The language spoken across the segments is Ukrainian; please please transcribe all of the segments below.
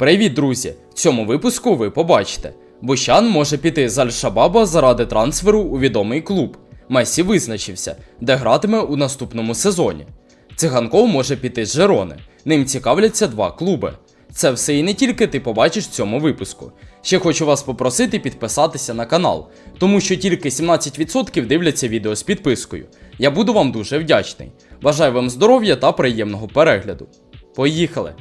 Привіт, друзі! В цьому випуску ви побачите. Бущан може піти з Аль-Шабаба заради трансферу у відомий клуб. Месі визначився, де гратиме у наступному сезоні. Циганков може піти з Жерони. Ним цікавляться два клуби. Це все і не тільки ти побачиш в цьому випуску. Ще хочу вас попросити підписатися на канал, тому що тільки 17% дивляться відео з підпискою. Я буду вам дуже вдячний. Бажаю вам здоров'я та приємного перегляду. Поїхали!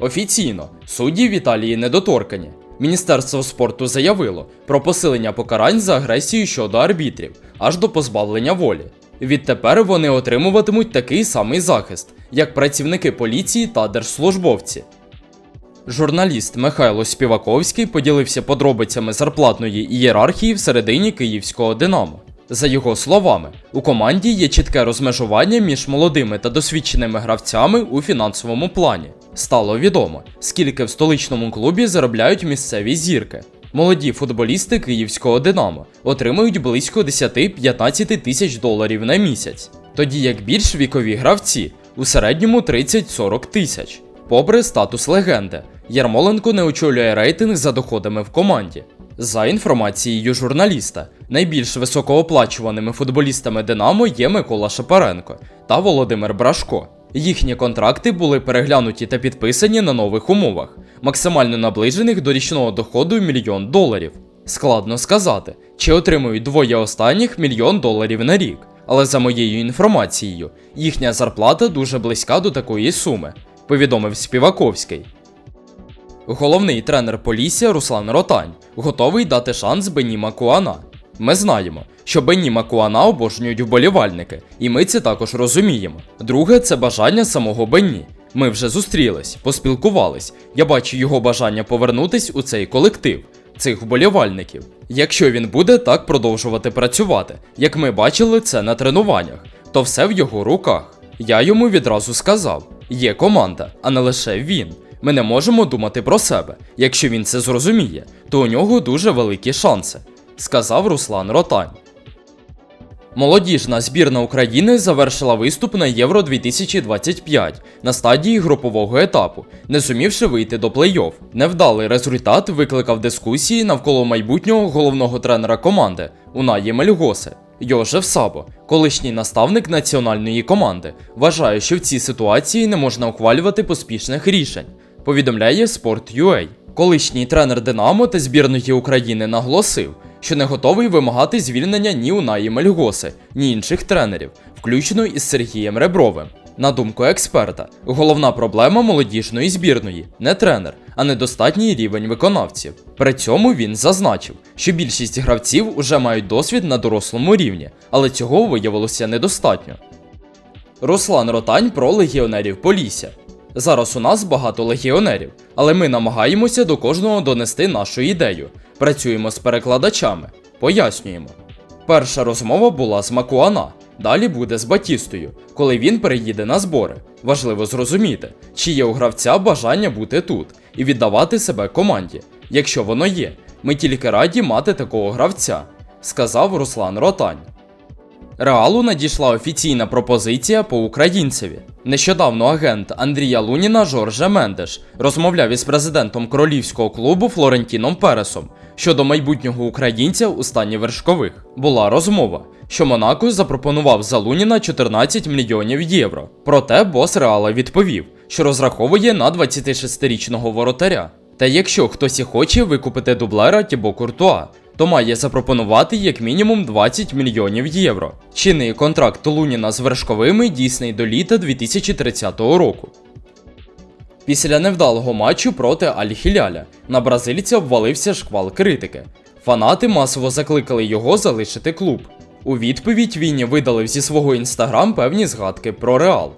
Офіційно судді в Італії недоторкані. Міністерство спорту заявило про посилення покарань за агресію щодо арбітрів аж до позбавлення волі. Відтепер вони отримуватимуть такий самий захист, як працівники поліції та держслужбовці. Журналіст Михайло Співаковський поділився подробицями зарплатної ієрархії всередині київського Динамо. За його словами, у команді є чітке розмежування між молодими та досвідченими гравцями у фінансовому плані. Стало відомо, скільки в столичному клубі заробляють місцеві зірки. Молоді футболісти київського Динамо отримують близько 10-15 тисяч доларів на місяць, тоді як більш вікові гравці у середньому 30-40 тисяч. Попри статус легенди, Ярмоленко не очолює рейтинг за доходами в команді. За інформацією журналіста, найбільш високооплачуваними футболістами Динамо є Микола Шапаренко та Володимир Брашко. Їхні контракти були переглянуті та підписані на нових умовах, максимально наближених до річного доходу мільйон доларів. Складно сказати, чи отримують двоє останніх мільйон доларів на рік, але за моєю інформацією, їхня зарплата дуже близька до такої суми, повідомив Співаковський. Головний тренер Полісся Руслан Ротань готовий дати шанс Бені Макуана. Ми знаємо, що Бені Макуана обожнюють вболівальники, і ми це також розуміємо. Друге, це бажання самого Бенні. Ми вже зустрілись, поспілкувались. Я бачу його бажання повернутись у цей колектив, цих вболівальників. Якщо він буде так продовжувати працювати, як ми бачили це на тренуваннях, то все в його руках. Я йому відразу сказав: є команда, а не лише він. Ми не можемо думати про себе. Якщо він це зрозуміє, то у нього дуже великі шанси, сказав Руслан Ротань. Молодіжна збірна України завершила виступ на Євро 2025 на стадії групового етапу, не зумівши вийти до плей-офф. Невдалий результат викликав дискусії навколо майбутнього головного тренера команди Унаї Мельгоси. Йожеф Сабо, колишній наставник національної команди, вважає, що в цій ситуації не можна ухвалювати поспішних рішень. Повідомляє Sport.ua. Колишній тренер Динамо та збірної України наголосив, що не готовий вимагати звільнення ні Унаї Мельгоси, ні інших тренерів, включно із Сергієм Ребровим. На думку експерта, головна проблема молодіжної збірної не тренер, а недостатній рівень виконавців. При цьому він зазначив, що більшість гравців уже мають досвід на дорослому рівні, але цього виявилося недостатньо. Руслан Ротань про легіонерів Полісся. Зараз у нас багато легіонерів, але ми намагаємося до кожного донести нашу ідею. Працюємо з перекладачами, пояснюємо. Перша розмова була з Макуана, далі буде з Батістою, коли він переїде на збори. Важливо зрозуміти, чи є у гравця бажання бути тут і віддавати себе команді. Якщо воно є, ми тільки раді мати такого гравця, сказав Руслан Ротань. Реалу надійшла офіційна пропозиція по українцеві. Нещодавно агент Андрія Луніна Жорже Мендеш розмовляв із президентом королівського клубу Флорентіном Пересом щодо майбутнього українця у стані вершкових. Була розмова, що Монако запропонував за Луніна 14 мільйонів євро. Проте бос Реала відповів, що розраховує на 26-річного воротаря. Та якщо хтось і хоче викупити дублера Тібо Куртуа, то має запропонувати як мінімум 20 мільйонів євро. Чинний контракт Луніна з вершковими дійсний до літа 2030 року. Після невдалого матчу проти Аль-Хіляля на бразильця обвалився шквал критики. Фанати масово закликали його залишити клуб. У відповідь Вінні видалив зі свого інстаграм певні згадки про Реал.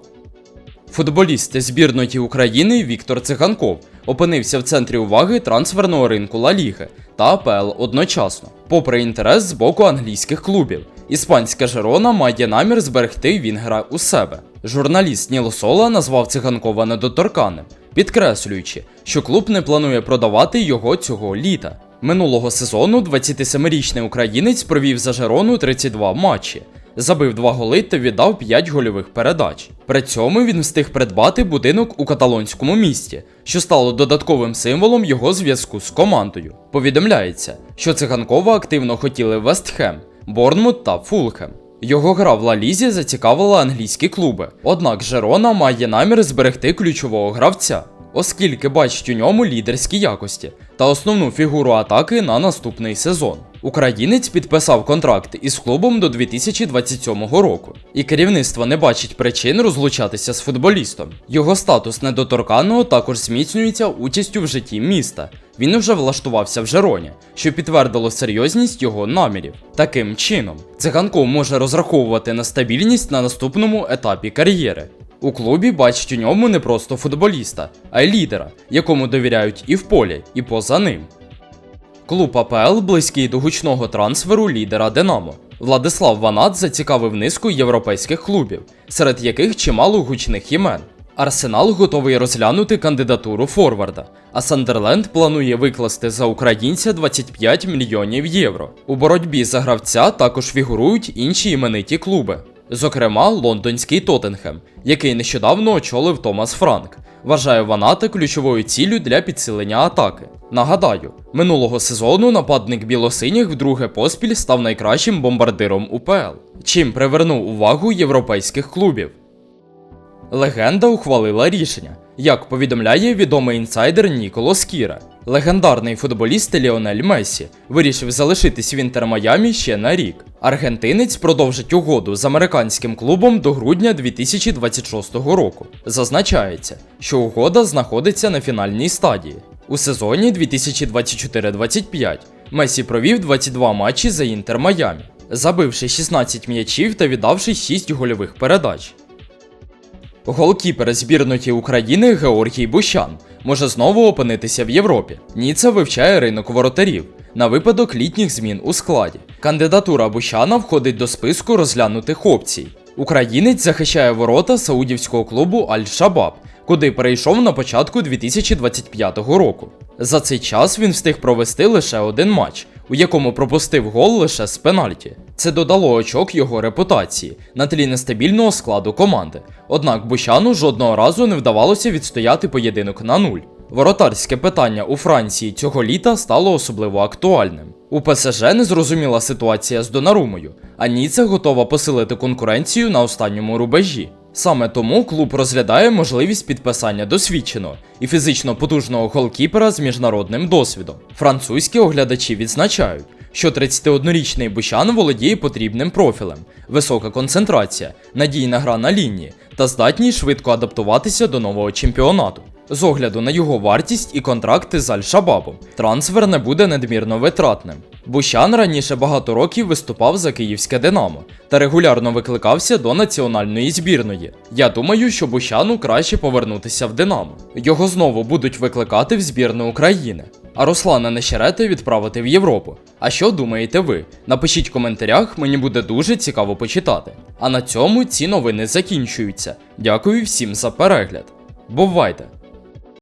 Футболіст збірної України Віктор Циганков опинився в центрі уваги трансферного ринку Ла Ліги та АПЛ одночасно. Попри інтерес з боку англійських клубів, іспанська Жерона має намір зберегти Вінгера у себе. Журналіст Ніло Сола назвав Циганкова недоторканим, підкреслюючи, що клуб не планує продавати його цього літа. Минулого сезону 27-річний українець провів за Жерону 32 матчі, забив 2 голи та віддав 5 гольових передач. При цьому він встиг придбати будинок у каталонському місті, що стало додатковим символом його зв'язку з командою. Повідомляється, що циганкова активно хотіли Вестхем, Борнмут та Фулхем. Його гра в Ла Лізі зацікавила англійські клуби. Однак Жерона має намір зберегти ключового гравця, оскільки бачить у ньому лідерські якості та основну фігуру атаки на наступний сезон. Українець підписав контракт із клубом до 2027 року, і керівництво не бачить причин розлучатися з футболістом. Його статус недоторканного також зміцнюється участю в житті міста. Він уже влаштувався в Жероні, що підтвердило серйозність його намірів. Таким чином, циганков може розраховувати на стабільність на наступному етапі кар'єри. У клубі бачать у ньому не просто футболіста, а й лідера, якому довіряють і в полі, і поза ним. Клуб АПЛ близький до гучного трансферу лідера Динамо. Владислав Ванат зацікавив низку європейських клубів, серед яких чимало гучних імен. Арсенал готовий розглянути кандидатуру Форварда, а Сандерленд планує викласти за українця 25 мільйонів євро. У боротьбі за гравця також фігурують інші імениті клуби, зокрема лондонський Тоттенхем, який нещодавно очолив Томас Франк. Вважає Ваната ключовою ціллю для підсилення атаки. Нагадаю, минулого сезону нападник білосиніх вдруге поспіль став найкращим бомбардиром УПЛ, чим привернув увагу європейських клубів. Легенда ухвалила рішення, як повідомляє відомий інсайдер Ніколо Скіра. Легендарний футболіст Ліонель Мессі вирішив залишитись в Інтер Майамі ще на рік. Аргентинець продовжить угоду з американським клубом до грудня 2026 року. Зазначається, що угода знаходиться на фінальній стадії. У сезоні 2024-25 Месі провів 22 матчі за Інтер Майамі, забивши 16 м'ячів та віддавши 6 гольових передач. Голкіпер збірної України Георгій Бущан може знову опинитися в Європі. Ніца вивчає ринок воротарів на випадок літніх змін у складі. Кандидатура Бущана входить до списку розглянутих опцій. Українець захищає ворота саудівського клубу Аль-Шабаб, куди перейшов на початку 2025 року. За цей час він встиг провести лише один матч, у якому пропустив гол лише з пенальті. Це додало очок його репутації на тлі нестабільного складу команди. Однак Бущану жодного разу не вдавалося відстояти поєдинок на нуль. Воротарське питання у Франції цього літа стало особливо актуальним. У ПСЖ незрозуміла ситуація з Донарумою, а Ніце готова посилити конкуренцію на останньому рубежі. Саме тому клуб розглядає можливість підписання досвідченого і фізично потужного голкіпера з міжнародним досвідом. Французькі оглядачі відзначають, що 31-річний Бущан володіє потрібним профілем, висока концентрація, надійна гра на лінії та здатність швидко адаптуватися до нового чемпіонату. З огляду на його вартість і контракти з Аль-Шабабом, трансфер не буде надмірно витратним. Бущан раніше багато років виступав за київське Динамо та регулярно викликався до національної збірної. Я думаю, що Бущану краще повернутися в Динамо. Його знову будуть викликати в збірну України. А Руслана Нещерета відправити в Європу. А що думаєте ви? Напишіть в коментарях, мені буде дуже цікаво почитати. А на цьому ці новини закінчуються. Дякую всім за перегляд. Бувайте!